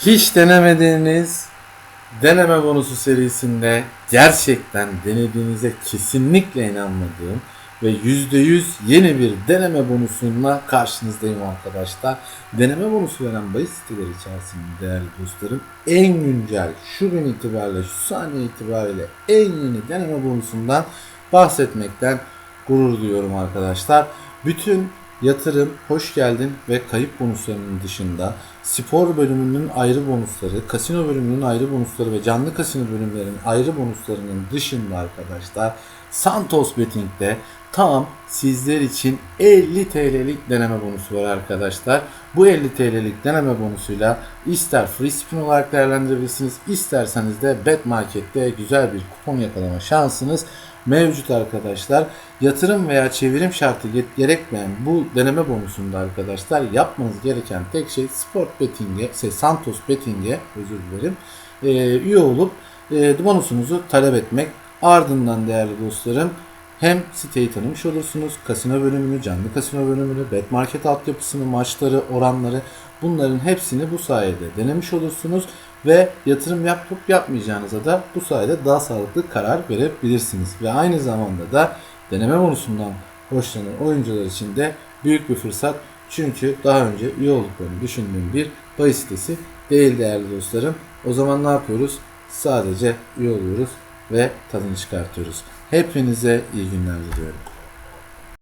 Hiç denemediğiniz deneme bonusu serisinde gerçekten denediğinize kesinlikle inanmadığım ve %100 yeni bir deneme bonusuyla karşınızdayım arkadaşlar. Deneme bonusu veren bahis siteleri içerisinde değerli dostlarım en güncel şu gün itibariyle şu saniye itibariyle en yeni deneme bonusundan bahsetmekten gurur duyuyorum arkadaşlar. Bütün yatırım, hoş geldin ve kayıp bonuslarının dışında spor bölümünün ayrı bonusları, kasino bölümünün ayrı bonusları ve canlı kasino bölümlerinin ayrı bonuslarının dışında arkadaşlar Santos Betting'de tam sizler için 50 TL'lik deneme bonusu var arkadaşlar. Bu 50 TL'lik deneme bonusuyla ister free spin olarak değerlendirebilirsiniz, isterseniz de bet markette güzel bir kupon yakalama şansınız mevcut arkadaşlar. Yatırım veya çevirim şartı ge- gerekmeyen bu deneme bonusunda arkadaşlar yapmanız gereken tek şey Sport Betting'e, şey Santos Betting'e özür dilerim, e, üye olup e, bonusunuzu talep etmek. Ardından değerli dostlarım hem siteyi tanımış olursunuz. Kasino bölümünü, canlı kasino bölümünü, bet market altyapısını, maçları, oranları bunların hepsini bu sayede denemiş olursunuz ve yatırım yapıp yapmayacağınıza da bu sayede daha sağlıklı karar verebilirsiniz. Ve aynı zamanda da deneme bonusundan hoşlanan oyuncular için de büyük bir fırsat. Çünkü daha önce üye olduklarını düşündüğüm bir bahis sitesi değil değerli dostlarım. O zaman ne yapıyoruz? Sadece üye oluyoruz ve tadını çıkartıyoruz. Hepinize iyi günler diliyorum.